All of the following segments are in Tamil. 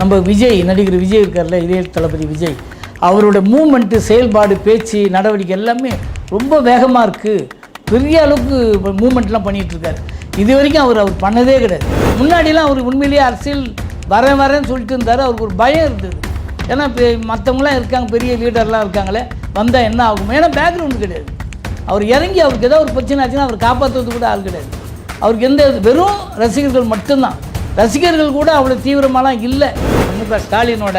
நம்ம விஜய் நடிகர் விஜய் இருக்கார்ல இதய தளபதி விஜய். அவரோட மூமெண்ட்டு செயல்பாடு பேச்சு நடவடிக்கை எல்லாமே ரொம்ப வேகமாக இருக்குது பெரிய அளவுக்கு மூமெண்ட்லாம் பண்ணிகிட்ருக்காரு இது வரைக்கும் அவர் அவர் பண்ணதே கிடையாது. முன்னாடிலாம் அவர் உண்மையிலேயே அரசியல் வரேன் வரேன்னு சொல்லிட்டு இருந்தார். அவருக்கு ஒரு பயம் இருந்தது. ஏன்னா இப்போ மற்றவங்களாம் இருக்காங்க பெரிய லீடர்லாம் இருக்காங்களே வந்தால் என்ன ஆகும்? ஏன்னா பேக்ரவுண்டு கிடையாது. அவர் இறங்கி அவருக்கு ஏதோ ஒரு பிரச்சனை ஆச்சுன்னா அவர் காப்பாற்றுறது கூட ஆள் கிடையாது. அவருக்கு எந்த வெறும் ரசிகர்கள் மட்டும்தான். ரசிகர்கள் கூட அவ்வளோ தீவிரமாலாம் இல்லை. மு க ஸ்டாலினோட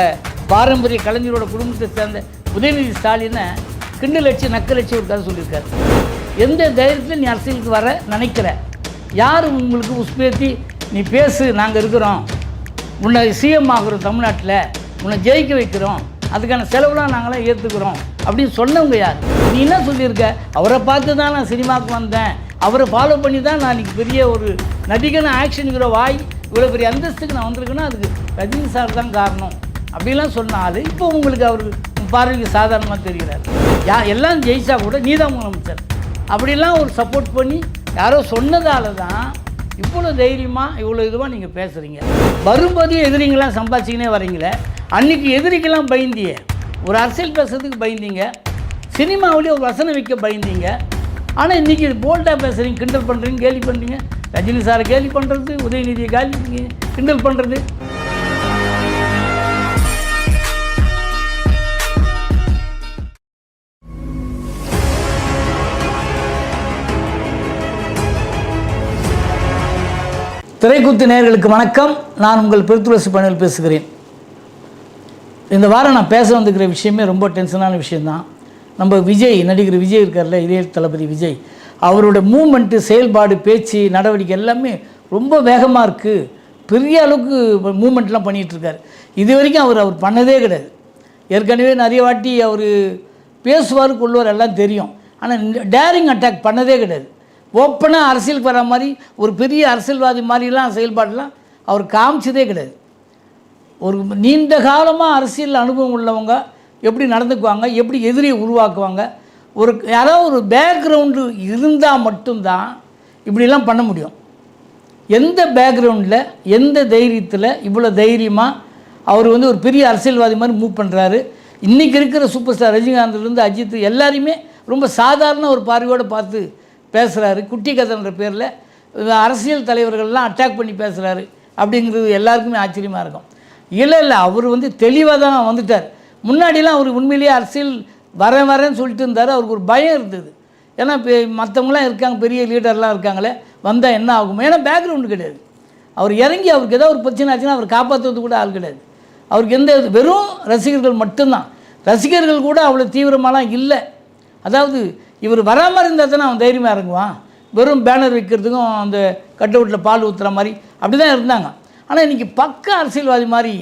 பாரம்பரிய கலைஞரோட குடும்பத்தை சேர்ந்த உதயநிதி ஸ்டாலினை கிண்டல் அடிச்சு நக்கல் அடிச்சு ஒரு கதை சொல்லியிருக்காரு. எந்த தைரியத்தில் நீ அரசியலுக்கு வர நினைக்கிற யார் உங்களுக்கு உஸ்பேத்தி நீ பேசு நாங்கள் இருக்கிறோம். உன்னை சிஎம் ஆகுறோம் தமிழ்நாட்டில். உன்னை ஜெயிக்க வைக்கிறோம். அதுக்கான செலவுலாம் நாங்களாம் ஏற்றுக்கிறோம் அப்படின்னு சொன்னவங்க யார்? நீ என்ன சொல்லியிருக்க? அவரை பார்த்து தான் நான் சினிமாவுக்கு வந்தேன். அவரை ஃபாலோ பண்ணி தான் நான் இன்றைக்கி பெரிய ஒரு நடிகன ஆக்ஷன் ஹீரோ வாய் இவ்வளோ பெரிய அந்தஸ்துக்கு நான் வந்திருக்கேன்னா அதுக்கு ரஜினி சார் தான் காரணம். அப்படிலாம் சொன்ன ஆள் இப்போ உங்களுக்கு அவருக்கு பார்வைக்கு சாதாரணமாக தெரிகிறார். யா எல்லாம் ஜெயிச்சா கூட நீ தான் முதலமைச்சர். அப்படிலாம் ஒரு சப்போர்ட் பண்ணி யாரோ சொன்னதால தான் இவ்வளோ தைரியமாக இவ்வளோ இதுவாக நீங்கள் பேசுகிறீங்க வரும்போது எதிரிங்கெல்லாம் சம்பாதிச்சிக்கினே வரீங்களே அன்றைக்கி எதிரிக்கெல்லாம் பயந்தியே ஒரு அரசியல் பேசுறதுக்கு பயந்தீங்க. சினிமாவிலே ஒரு வசனம் வைக்க பயந்தீங்க. ஆனால் இன்றைக்கி போல்டாக பேசுகிறீங்க கிண்டல் பண்ணுறீங்க கேலி பண்ணுறீங்க ரஜினி சாரை கேலி பண்ணுறது உதயநிதியை கேலி கிண்டல் பண்ணுறது திரைக்குத்து நேயர்களுக்கு வணக்கம். நான் உங்கள் பெருத்துளசி பணியில் பேசுகிறேன். இந்த வாரம் நான் பேச வந்துக்கிற விஷயமே ரொம்ப டென்ஷனான விஷயந்தான் நம்ம விஜய் நடிகர் விஜய் இருக்கார்ல இதய தளபதி விஜய். அவரோட மூமெண்ட்டு செயல்பாடு பேச்சு நடவடிக்கை எல்லாமே ரொம்ப வேகமாக இருக்குது பெரிய அளவுக்கு மூமெண்ட்லாம் பண்ணிகிட்ருக்கார் இது வரைக்கும் அவர் அவர் பண்ணதே கிடையாது. ஏற்கனவே நிறைய வாட்டி அவர் பேசுவார் கொள்வார் எல்லாம் தெரியும். ஆனால் டேரிங் அட்டாக் பண்ணதே கிடையாது. ஓப்பனாக அரசியலுக்கு வர மாதிரி ஒரு பெரிய அரசியல்வாதி மாதிரிலாம் செயல்பாடெலாம் அவர் காமிச்சதே கிடையாது. ஒரு நீண்ட காலமாக அரசியல் அனுபவம் உள்ளவங்க எப்படி நடந்துக்குவாங்க எப்படி எதிரியை உருவாக்குவாங்க ஒரு யாராவது ஒரு பேக்ரவுண்டு இருந்தால் மட்டும்தான் இப்படிலாம் பண்ண முடியும். எந்த பேக்ரவுண்டில் எந்த தைரியத்தில் இவ்வளோ தைரியமாக அவர் வந்து ஒரு பெரிய அரசியல்வாதி மாதிரி மூவ் பண்ணுறாரு இன்றைக்கி இருக்கிற சூப்பர் ஸ்டார் ரஜினிகாந்த்லேருந்து அஜித் எல்லாரையுமே ரொம்ப சாதாரண ஒரு பார்வையோடு பார்த்து பேசுகிறாரு குட்டி கதைன்ற பேரில் அரசியல் தலைவர்கள்லாம் அட்டாக் பண்ணி பேசுகிறாரு அப்படிங்கிறது எல்லாருக்குமே ஆச்சரியமாக இருக்கும். இல்லை இல்லை அவர் வந்து தெளிவாக தான் வந்துட்டார். முன்னாடிலாம் அவர் உண்மையிலேயே அரசியல் வரேன் வரேன்னு சொல்லிட்டு இருந்தார். அவருக்கு ஒரு பயம் இருந்தது. ஏன்னா இப்போ மற்றவங்களாம் இருக்காங்க பெரிய லீடர்லாம் இருக்காங்களே வந்தால் என்ன ஆகும்? ஏன்னா பேக்ரவுண்டு கிடையாது. அவர் இறங்கி அவருக்கு ஏதோ ஒரு பிரச்சனை ஆச்சுன்னா அவர் காப்பாற்றுறது கூட ஆள் கிடையாது. அவருக்கு எந்த வெறும் ரசிகர்கள் மட்டும்தான். ரசிகர்கள் கூட அவ்வளோ தீவிரமாலாம் இல்லை. அதாவது இவர் வராமல் இருந்தால் தானே அவன் தைரியமாக இறங்குவான். வெறும் பேனர் வைக்கிறதுக்கும் அந்த கட் அவுட்டில் பால் ஊற்றுற மாதிரி அப்படி தான் இருந்தாங்க. ஆனால் இன்றைக்கி பக்க அரசியல்வாதி மாதிரி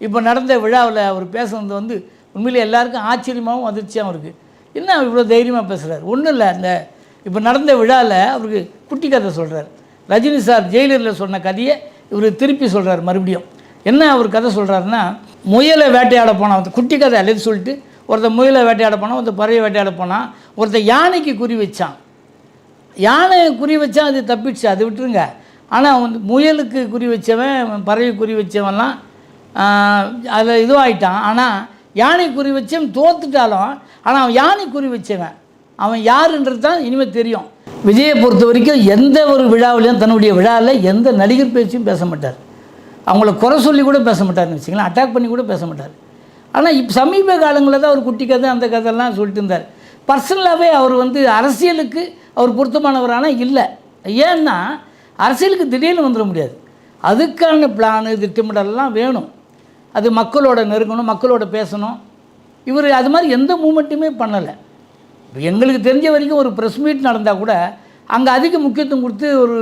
இப்போ நடந்த விழாவில் அவர் பேசுனது வந்து உண்மையில் எல்லாருக்கும் ஆச்சரியமாகவும் அதிர்ச்சியாகவும் இருக்குது என்ன இவ்வளோ தைரியமாக பேசுகிறார் ஒன்றும் இல்லை அந்த இப்போ நடந்த விழாவில் அவருக்கு குட்டி கதை சொல்கிறார் ரஜினி சார் ஜெயிலரில் சொன்ன கதையை இவர் திருப்பி சொல்கிறார் மறுபடியும். என்ன அவர் கதை சொல்கிறாருன்னா முயலை வேட்டையாட போனான் அந்த குட்டி கதை அல்லது சொல்லிட்டு ஒருத்தர் முயலை வேட்டையாட போனான் ஒருத்தர் பறவை வேட்டையாட போனான் ஒருத்தர் யானைக்கு குறி வச்சான். யானை குறி வச்சா அது தப்பிடுச்சு அது விட்டுருங்க. ஆனால் வந்து முயலுக்கு குறி வச்சவன் பறவை குறி வச்சவன்லாம் அதில் இதுவாகிட்டான் ஆனால் யானை குறி வச்சவன் தோத்துட்டாலும் ஆனால் அவன் யானை குறி வச்சவன். அவன் யாருன்றது தான் இனிமேல் தெரியும். விஜயை பொறுத்த வரைக்கும் எந்த ஒரு விழாவிலையும் தன்னுடைய விழாவில் எந்த நடிகர் பேச்சும் பேச மாட்டார். அவங்கள குறை சொல்லி கூட பேச மாட்டார்னு வச்சுக்கலாம் அட்டாக் பண்ணி கூட பேச மாட்டார். ஆனால் இப்போ சமீப காலங்களில் தான் அவர் குட்டி கதை அந்த கதைலாம் சொல்லிட்டு இருந்தார். பர்சனலாகவே அவர் வந்து அரசியலுக்கு அவர் பொருத்தமானவர் இல்லை. ஏன்னா அரசியலுக்கு திடீர்னு வந்துட முடியாது. அதுக்கான பிளானு திட்டமிடலாம் வேணும். அது மக்களோட நெருங்கணும் மக்களோட பேசணும். இவர் அது மாதிரி எந்த மூமெண்ட்டுமே பண்ணலை. எங்களுக்கு தெரிஞ்ச வரைக்கும் ஒரு ப்ரெஸ் மீட் நடந்தால் கூட அங்கே அதிக முக்கியத்துவம் கொடுத்து ஒரு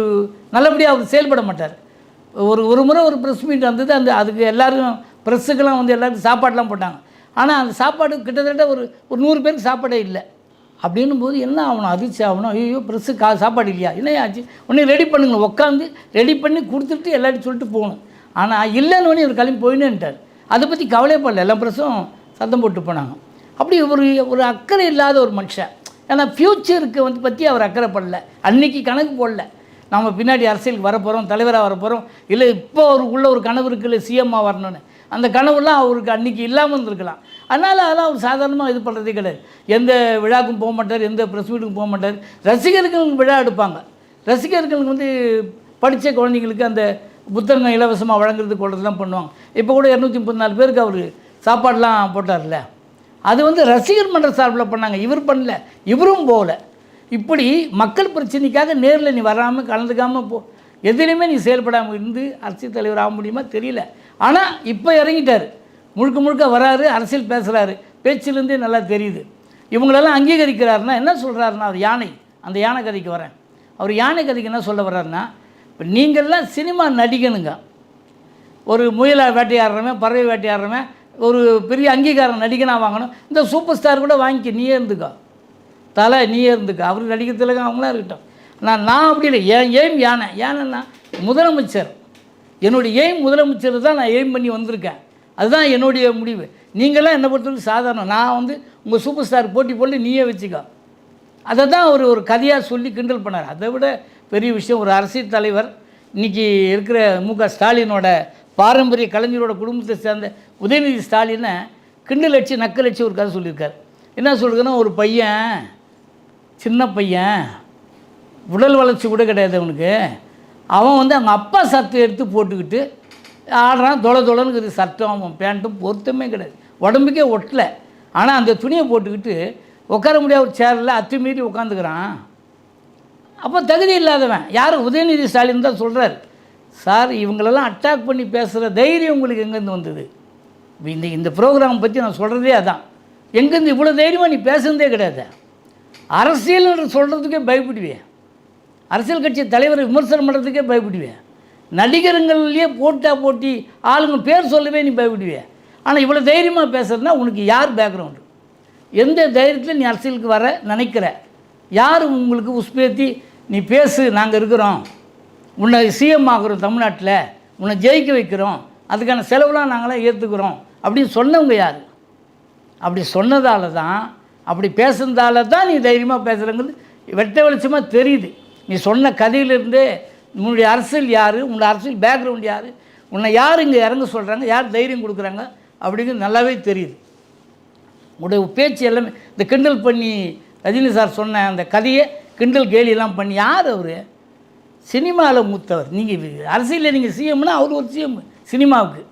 நல்லபடியாக அவர் செயல்பட மாட்டார். ஒரு ஒரு முறை ஒரு ப்ரெஸ் மீட் வந்தது அந்த அதுக்கு எல்லோரும் ப்ரெஸ்ஸுக்கெல்லாம் வந்து எல்லாருக்கும் சாப்பாடெலாம் போட்டாங்க. ஆனால் அந்த சாப்பாடு கிட்டத்தட்ட ஒரு ஒரு நூறு பேருக்கு சாப்பாடே இல்லை. அப்படின்னும் போது என்ன ஆகணும்? அதிர்ச்சி ஆகணும்? ஐயோ ப்ரெஸ்ஸு கா சாப்பாடு இல்லையா? என்ன ஆச்சு? உடனே ரெடி பண்ணுங்க. உட்காந்து ரெடி பண்ணி கொடுத்துட்டு எல்லாத்தையும் சொல்லிட்டு போகணும். ஆனால் இல்லைன்னு இவர் கிளம்பி போயினேன்ட்டார். அதை பற்றி கவலைப்படல எல்லா ப்ரெஸ்ஸும் சத்தம் போட்டு போனாங்க. அப்படி ஒரு ஒரு அக்கறை இல்லாத ஒரு மனுஷன். ஏன்னா ஃப்யூச்சருக்கு வந்து பற்றி அவர் அக்கறைப்படல அன்னைக்கு கணக்கு போடல. நம்ம பின்னாடி அரசியலுக்கு வரப்போகிறோம் தலைவராக வரப்போகிறோம் இல்லை இப்போ ஒரு உள்ள ஒரு கனவு இருக்குல்ல சிஎம்மாக வரணும்னு. அந்த கனவுலாம் அவருக்கு அன்றைக்கி இல்லாமல் இருந்திருக்கலாம். அதனால் அதெல்லாம் அவர் சாதாரணமாக இது பண்ணுறதே கிடையாது. எந்த விழாக்கும் போக மாட்டார் எந்த ப்ரெஸ் மீட்டுக்கும் போக மாட்டார். ரசிகர்களுக்கு விழா எடுப்பாங்க. ரசிகர்களுக்கு வந்து படித்த குழந்தைங்களுக்கு அந்த புத்தகம் இலவசமாக வழங்குறது கொள்றதுலாம் பண்ணுவாங்க. இப்போ கூட இரநூத்தி முப்பத்தி நாலு பேருக்கு அவர் சாப்பாடெலாம் போட்டார்ல. அது வந்து ரசிகர் மன்ற சார்பில் பண்ணாங்க. இவர் பண்ணல. இவரும் போகல இப்படி மக்கள் பிரச்சனைக்காக நேரில் நீ வராமல் கலந்துக்காமல் போ. எதுலேயுமே நீ செயல்படாமல் இருந்து அரசியல் தலைவர் ஆக முடியுமா தெரியல. ஆனால் இப்போ இறங்கிட்டார். முழுக்க முழுக்க வராரு அரசியல் பேசுகிறாரு பேச்சிலேருந்தே நல்லா தெரியுது. இவங்களெல்லாம் அங்கீகரிக்கிறாருன்னா என்ன சொல்கிறாருன்னா அவர் யானை. அந்த யானை கதைக்கு வரேன். அவர் யானை கதைக்கு என்ன சொல்ல வர்றாருன்னா இப்போ நீங்கள்லாம் சினிமா நடிகனுங்க. ஒரு முயலா வேட்டையாடுறவன் பறவை வேட்டையாடுறவன் ஒரு பெரிய அங்கீகாரம் நடிகனாக வாங்கணும். இந்த சூப்பர் ஸ்டார் கூட வாங்கிக்க நீயே இருந்துக்கோ தலை நீயே இருந்துக்கோ அவர் நடிக்கிறதுல அவங்களாம் இருக்கட்டும். நான் நான் அப்படி இல்லை. என் எய்ம் யானை. யானைன்னா முதலமைச்சர். என்னுடைய எய்ம் முதலமைச்சர் தான் நான் எய்ம் பண்ணி வந்திருக்கேன். அதுதான் என்னுடைய முடிவு. நீங்களாம் என்னை பொறுத்தவரைக்கும் சாதாரணம். நான் வந்து உங்கள் சூப்பர் ஸ்டார் போட்டி போட்டு நீயே வச்சுக்கோ. அதை தான் அவர் ஒரு கதையாக சொல்லி கிண்டல் பண்ணார். அதை விட பெரிய விஷயம் ஒரு அரசியல் தலைவர் இன்றைக்கி இருக்கிற மு க ஸ்டாலினோட பாரம்பரிய கலைஞரோட குடும்பத்தை சேர்ந்த உதயநிதி ஸ்டாலினை கிண்டல் அடிச்சு நக்கல் அடிச்சு ஒரு கதை சொல்லியிருக்காரு. என்ன சொல்லுதுன்னா ஒரு பையன் சின்ன பையன் உடல் வளர்ச்சி கூட கிடையாது அவனுக்கு. அவன் வந்து அவங்க அப்பா சத்தை எடுத்து போட்டுக்கிட்டு ஆடுறான் தொலை தொலைன்னு சட்டம் அவன் பேண்ட்டும் பொருத்தமே கிடையாது. உடம்புக்கே ஒட்டலை. ஆனால் அந்த துணியை போட்டுக்கிட்டு உட்கார முடியாத ஒரு சேரில் அத்துமீறி உட்காந்துக்கிறான். அப்போ தகுதி இல்லாதவன். யார்? உதயநிதி ஸ்டாலின் தான் சொல்கிறார் சார் இவங்களெல்லாம் அட்டாக் பண்ணி பேசுகிற தைரியம் உங்களுக்கு எங்கேருந்து வந்தது? இந்த இந்த ப்ரோக்ராம் பற்றி நான் சொல்கிறதே அதான். எங்கேருந்து இவ்வளோ தைரியமாக நீ பேசுனதே கிடையாது. அரசியல் சொல்கிறதுக்கே பயப்படுவேன் அரசியல் கட்சி தலைவரை விமர்சனம் பண்ணுறதுக்கே பயப்படுவேன் நடிகருங்கள்லேயே போட்டா போட்டி ஆளுங்க பேர் சொல்லவே நீ பயப்படுவேன் ஆனால் இவ்வளோ தைரியமாக பேசுறதுனா உனக்கு யார் பேக்ரவுண்டு எந்த தைரியத்தில் நீ அரசியலுக்கு வர நினைக்கிற? யார் உங்களுக்கு உஸ்பேத்தி நீ பேசு நாங்கள் இருக்கிறோம். உன்னை சிஎம் ஆகுறோம் தமிழ்நாட்டில். உன்னை ஜெயிக்க வைக்கிறோம். அதுக்கான செலவுலாம் நாங்களாம் ஏற்றுக்கிறோம் அப்படின்னு சொன்னவங்க யார்? அப்படி சொன்னதால தான் அப்படி பேசுனதால தான் நீ தைரியமாக பேசுகிறங்கிறது வெட்ட வெளிச்சமாக தெரியுது. நீ சொன்ன கதையிலிருந்தே உன்னுடைய அரசியல் யார்? உன்னோட அரசியல் பேக்ரவுண்ட் யார்? உன்னை யார் இங்கே இறங்க சொல்கிறாங்க யார் தைரியம் கொடுக்குறாங்க? அப்படிங்கிறது நல்லாவே தெரியுது. உங்களுடைய பேச்சு எல்லாமே இந்த கிண்டல் பண்ணி ரஜினி சார் சொன்ன அந்த கதையை கிண்டல் கேலியெல்லாம் பண்ணி யார் அவர்? சினிமாவில் மூத்தவர். நீங்கள் அரசியலில் நீங்கள் சிஎம்னா அவர் ஒரு சிஎம் சினிமாவுக்கு.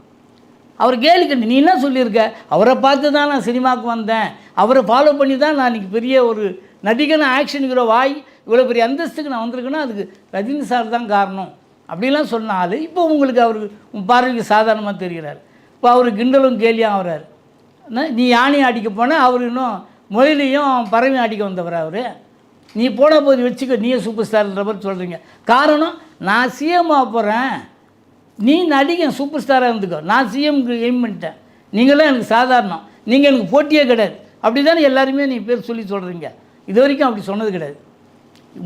அவர் கேலி கண்டு நீ என்ன சொல்லியிருக்க? அவரை பார்த்து தான் நான் சினிமாவுக்கு வந்தேன். அவரை ஃபாலோ பண்ணி தான் நான் இன்றைக்கி பெரிய ஒரு நடிகன ஆக்ஷன் ஹீரோ வாய் இவ்வளோ பெரிய அந்தஸ்துக்கு நான் வந்திருக்கேன்னா அதுக்கு ரஜினி சார் தான் காரணம். அப்படிலாம் சொன்ன ஆள். இப்போ உங்களுக்கு அவர் பார்வைக்கு சாதாரணமாக தெரிகிறார். இப்போ அவர் கிண்டலும் கேலியும் ஆகிறார். என்ன, நீ யானையை அடிக்க போனால் அவர் இன்னும் மொயிலையும் பறவையும் அடிக்க வந்தவர் அவர்? நீ போன போது வச்சுக்க நீயே சூப்பர் ஸ்டார்ன்ற மாதிரி சொல்கிறீங்க காரணம் நான் சிஎம் போகிறேன் நீ நடிகன் சூப்பர் ஸ்டாராக இருந்துக்கோ. நான் சிஎம்க்கு எய்ம் பண்ணிட்டேன். நீங்களாம் எனக்கு சாதாரணம். நீங்கள் எனக்கு போட்டியே கிடையாது. அப்படி தானே எல்லாருமே நீ பேர் சொல்லி சொல்கிறீங்க இது வரைக்கும் அப்படி சொன்னது கிடையாது.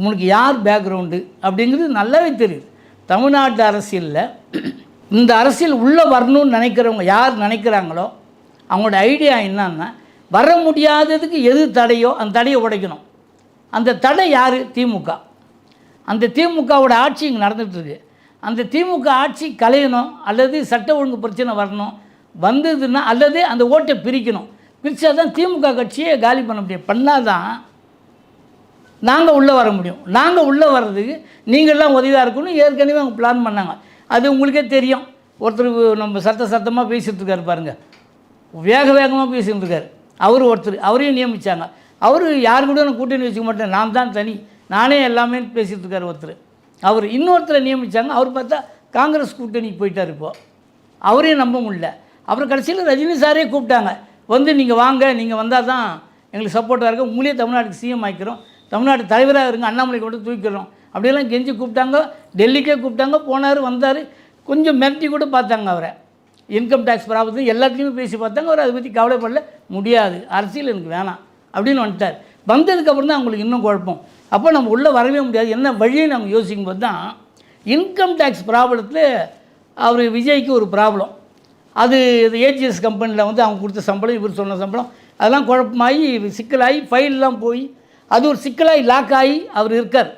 உனக்கு யார் பேக்ரவுண்டு அப்படிங்கிறது நல்லாவே தெரியுது. தமிழ்நாட்டு அரசியலில் இந்த அரசியல் உள்ளே வரணும்னு நினைக்கிறவங்க யார் நினைக்கிறாங்களோ அவங்களோட ஐடியா என்னன்னா வர முடியாததுக்கு எது தடையோ அந்த தடையை உடைக்கணும். அந்த தடை யார்? திமுக. அந்த திமுகவோட ஆட்சி இங்கே நடந்துகிட்ருக்கு அந்த திமுக ஆட்சி கலையணும் அல்லது சட்ட ஒழுங்கு பிரச்சனை வரணும் வந்ததுன்னா அல்லது அந்த ஓட்டை பிரிக்கணும். பிரித்தா தான் திமுக கட்சியை காலி பண்ண முடியும். பண்ணால் தான் நாங்கள் உள்ளே வர முடியும். நாங்கள் உள்ளே வர்றதுக்கு நீங்கள்லாம் உதவியாக இருக்கணும். ஏற்கனவே அவங்க பிளான் பண்ணாங்க. அது உங்களுக்கே தெரியும். ஒருத்தர் நம்ம சத்த சத்தமாக பேசிகிட்ருக்காரு பாருங்கள் வேக வேகமாக பேசிகிட்டு இருக்காரு. அவர் ஒருத்தர் அவரையும் நியமித்தாங்க அவர் யார் கூட நான் கூட்டணி வச்சுக்க மாட்டேன் நான் தான் தனி. நானே எல்லாமே பேசிகிட்டு இருக்கார் ஒருத்தர். அவர் இன்னொருத்தரை நியமித்தாங்க அவர் பார்த்தா காங்கிரஸ் கூட்டணிக்கு போயிட்டார் இப்போது அவரையும் நம்ப முடியல. அப்புறம் கடைசியில் ரஜினி சாரே கூப்பிட்டாங்க. வந்து நீங்கள் வாங்க. நீங்கள் வந்தால் தான் எங்களுக்கு சப்போர்ட்டாக இருக்கும். உங்களே தமிழ்நாட்டுக்கு சிஎம் ஆயிக்கிறோம் தமிழ்நாடு தலைவராக இருங்க. அண்ணாமலை கூட தூக்கிறோம் அப்படியெல்லாம் கெஞ்சி கூப்பிட்டாங்க. டெல்லிக்கே கூப்பிட்டாங்க. போனார் வந்தார். கொஞ்சம் மிரட்டி கூட பார்த்தாங்க அவரை. இன்கம் டேக்ஸ் ப்ராப்ளத்து எல்லாத்துலேயுமே பேசி பார்த்தாங்க. அவர் அதை பற்றி கவலைப்படல. முடியாது. அரசியல் எனக்கு வேணாம். அப்படின்னு வந்துட்டார். வந்ததுக்கப்புறம் தான் அவங்களுக்கு இன்னும் குழப்பம். அப்போ நம்ம உள்ளே வரவே முடியாது. என்ன வழியை நம்ம யோசிக்கும் போது தான் இன்கம் டேக்ஸ் ப்ராப்ளத்தில் அவர் விஜய்க்கு ஒரு ப்ராப்ளம் அது இது ஏஜிஎஸ் கம்பெனியில் வந்து அவங்க கொடுத்த சம்பளம் இவர் சொன்ன சம்பளம். அதெல்லாம் குழப்பமாகி சிக்கலாகி ஃபைல்லாம் போய் அது ஒரு சிக்கலாகி லாக் ஆகி அவர் இருக்கார்.